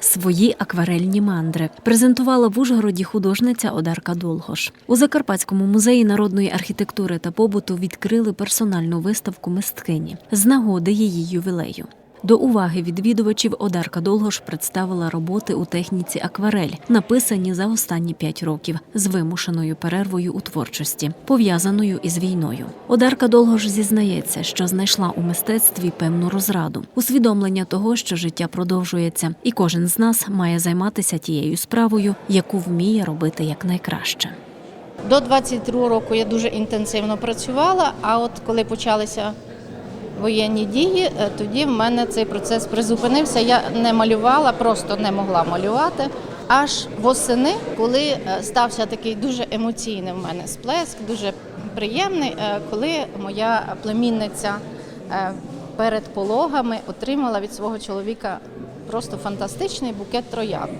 свої акварельні мандри. Презентувала в Ужгороді художниця Одарка Долгош. У Закарпатському музеї народної архітектури та побуту відкрили персональну виставку мисткині з нагоди її ювілею. До уваги відвідувачів Одарка Долгош представила роботи у техніці акварель, написані за останні п'ять років з вимушеною перервою у творчості, пов'язаною із війною. Одарка Долгош зізнається, що знайшла у мистецтві певну розраду, усвідомлення того, що життя продовжується, і кожен з нас має займатися тією справою, яку вміє робити якнайкраще. До 22 року я дуже інтенсивно працювала, а от коли почалися воєнні дії, е, тоді в мене цей процес призупинився. Я не малювала, просто не могла малювати. Аж восени, коли е, стався такий дуже емоційний в мене сплеск, дуже приємний, е, коли моя племінниця перед пологами отримала від свого чоловіка просто фантастичний букет троянд.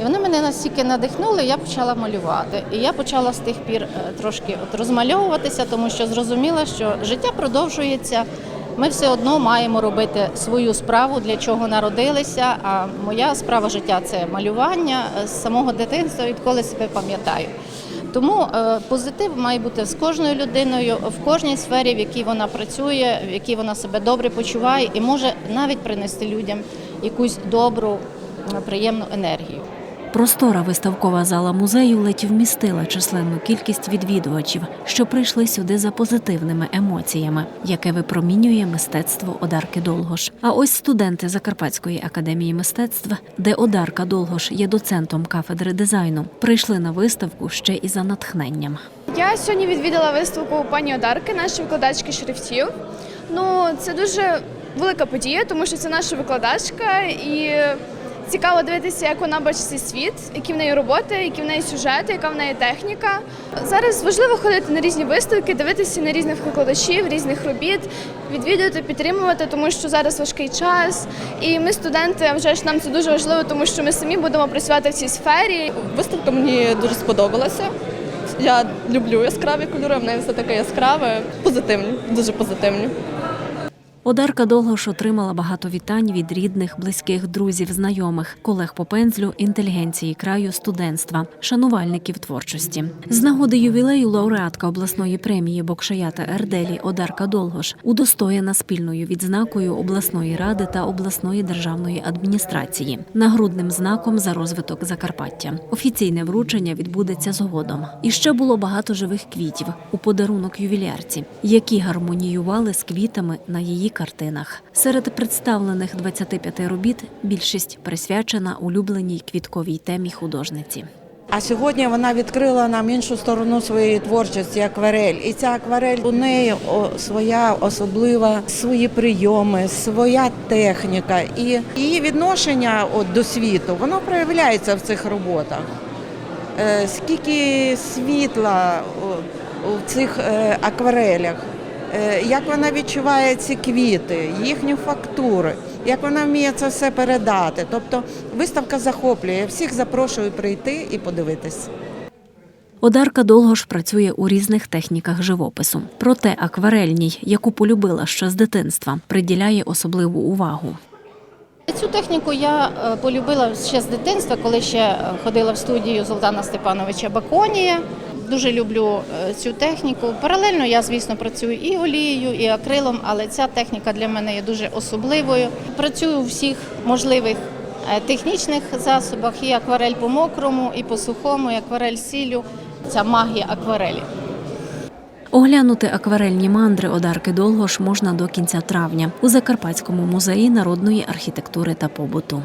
І вони мене настільки надихнули, я почала малювати. І я почала з тих пір е, трошки от розмальовуватися, тому що зрозуміла, що життя продовжується. Ми все одно маємо робити свою справу, для чого народилися. А моя справа життя це малювання е, з самого дитинства, відколи себе пам'ятаю. Тому е, позитив має бути з кожною людиною в кожній сфері, в якій вона працює, в якій вона себе добре почуває, і може навіть принести людям якусь добру, приємну енергію. Простора виставкова зала музею ледь вмістила численну кількість відвідувачів, що прийшли сюди за позитивними емоціями, яке випромінює мистецтво Одарки Долгош. А ось студенти Закарпатської академії мистецтв, де Одарка Долгош є доцентом кафедри дизайну, прийшли на виставку ще і за натхненням. Я сьогодні відвідала виставку пані Одарки, нашої викладачки шрифтів. Ну, це дуже велика подія, тому що це наша викладачка, і цікаво дивитися, як вона бачить цей світ, які в неї роботи, які в неї сюжети, яка в неї техніка. Зараз важливо ходити на різні виставки, дивитися на різних викладачів, різних робіт, відвідувати, підтримувати, тому що зараз важкий час. І ми, студенти, вже ж нам це дуже важливо, тому що ми самі будемо працювати в цій сфері. Виставка мені дуже сподобалася. Я люблю яскраві кольори, в неї все таке яскраве, позитивні, дуже позитивні. Одарка Долгош отримала багато вітань від рідних, близьких, друзів, знайомих, колег по пензлю, інтелігенції краю, студентства, шанувальників творчості. З нагоди ювілею лауреатка обласної премії Бокшаята Ерделі Одарка Долгош удостоєна спільною відзнакою обласної ради та обласної державної адміністрації, нагрудним знаком за розвиток Закарпаття. Офіційне вручення відбудеться згодом. І ще було багато живих квітів у подарунок ювілярці, які гармоніювали з квітами на її картинах. Серед представлених 25 робіт більшість присвячена улюбленій квітковій темі художниці. А сьогодні вона відкрила нам іншу сторону своєї творчості акварель. І ця акварель у неї своя особлива, свої прийоми, своя техніка. І її відношення от, до світу воно проявляється в цих роботах. Е, скільки світла у цих е, акварелях, як вона відчуває ці квіти, їхні фактури, як вона вміє це все передати. Тобто виставка захоплює. Я всіх запрошую прийти і подивитись. Одарка Долгош працює у різних техніках живопису. Проте акварельній, яку полюбила ще з дитинства, приділяє особливу увагу. Цю техніку я е, полюбила ще з дитинства, коли ще е, ходила в студію Золтана Степановича Баконія. Дуже люблю е, цю техніку. Паралельно я, звісно, працюю і олією, і акрилом, але ця техніка для мене є дуже особливою. Працюю у всіх можливих е, технічних засобах, і акварель по мокрому, і по сухому, і акварель сіллю. Ця магія акварелі. Оглянути акварельні мандри Одарки Долгош можна до кінця травня у Закарпатському музеї народної архітектури та побуту.